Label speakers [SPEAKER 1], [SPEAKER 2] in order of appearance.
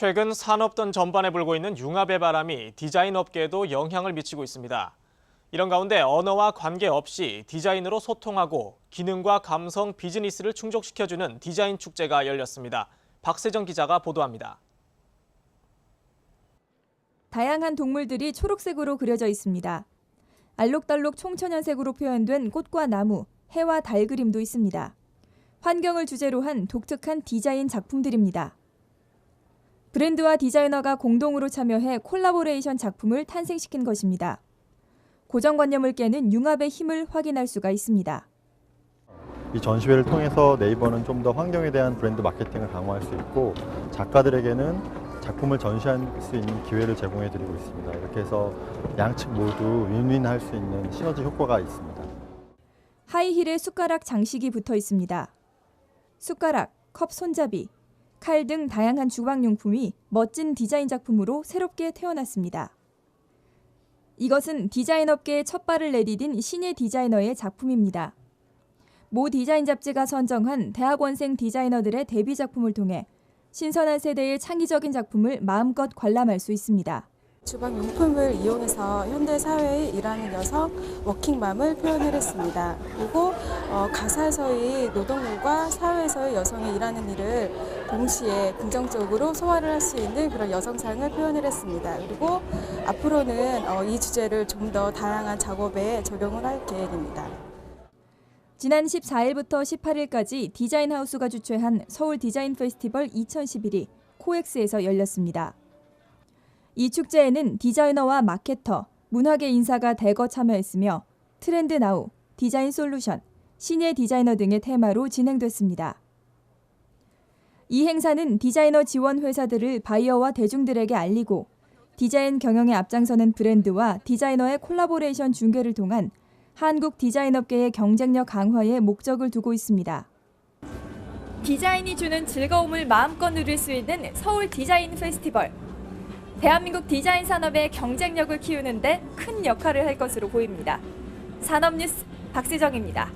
[SPEAKER 1] 최근 산업던 전반에 불고 있는 융합의 바람이 디자인 업계에도 영향을 미치고 있습니다. 이런 가운데 언어와 관계없이 디자인으로 소통하고 기능과 감성, 비즈니스를 충족시켜주는 디자인 축제가 열렸습니다. 박세정 기자가 보도합니다.
[SPEAKER 2] 다양한 동물들이 초록색으로 그려져 있습니다. 알록달록 총천연색으로 표현된 꽃과 나무, 해와 달 그림도 있습니다. 환경을 주제로 한 독특한 디자인 작품들입니다. 브랜드와 디자이너가 공동으로 참여해 콜라보레이션 작품을 탄생시킨 것입니다. 고정관념을 깨는 융합의 힘을 확인할 수가 있습니다.
[SPEAKER 3] 이 전시회를 통해서 네이버는 좀 더 환경에 대한 브랜드 마케팅을 강화할 수 있고 작가들에게는 작품을 전시할 수 있는 기회를 제공해 드리고 있습니다. 이렇게 해서 양측 모두 윈윈할 수 있는 시너지 효과가 있습니다.
[SPEAKER 2] 하이힐에 숟가락 장식이 붙어 있습니다. 숟가락, 컵 손잡이, 칼 등 다양한 주방용품이 멋진 디자인 작품으로 새롭게 태어났습니다. 이것은 디자인 업계에 첫 발을 내디딘 신예 디자이너의 작품입니다. 모 디자인 잡지가 선정한 대학원생 디자이너들의 데뷔 작품을 통해 신선한 세대의 창의적인 작품을 마음껏 관람할 수 있습니다.
[SPEAKER 4] 주방 용품을 이용해서 현대 사회에 일하는 여성 워킹맘을 표현을 했습니다. 그리고 어, 가사에서의 노동력과 사회에서의 여성이 일하는 일을 동시에 긍정적으로 소화를 할 수 있는 그런 여성상을 표현을 했습니다. 그리고 앞으로는 어, 이 주제를 좀 더 다양한 작업에 적용을 할 계획입니다.
[SPEAKER 2] 지난 14일부터 18일까지 디자인 하우스가 주최한 서울 디자인 페스티벌 2011이 코엑스에서 열렸습니다. 이 축제에는 디자이너와 마케터, 문화계 인사가 대거 참여했으며 트렌드 나우, 디자인 솔루션, 신예 디자이너 등의 테마로 진행됐습니다. 이 행사는 디자이너 지원 회사들을 바이어와 대중들에게 알리고 디자인 경영에 앞장서는 브랜드와 디자이너의 콜라보레이션 중계를 통한 한국 디자인업계의 경쟁력 강화에 목적을 두고 있습니다. 디자인이 주는 즐거움을 마음껏 누릴 수 있는 서울 디자인 페스티벌. 대한민국 디자인 산업의 경쟁력을 키우는 데 큰 역할을 할 것으로 보입니다. 산업뉴스 박세정입니다.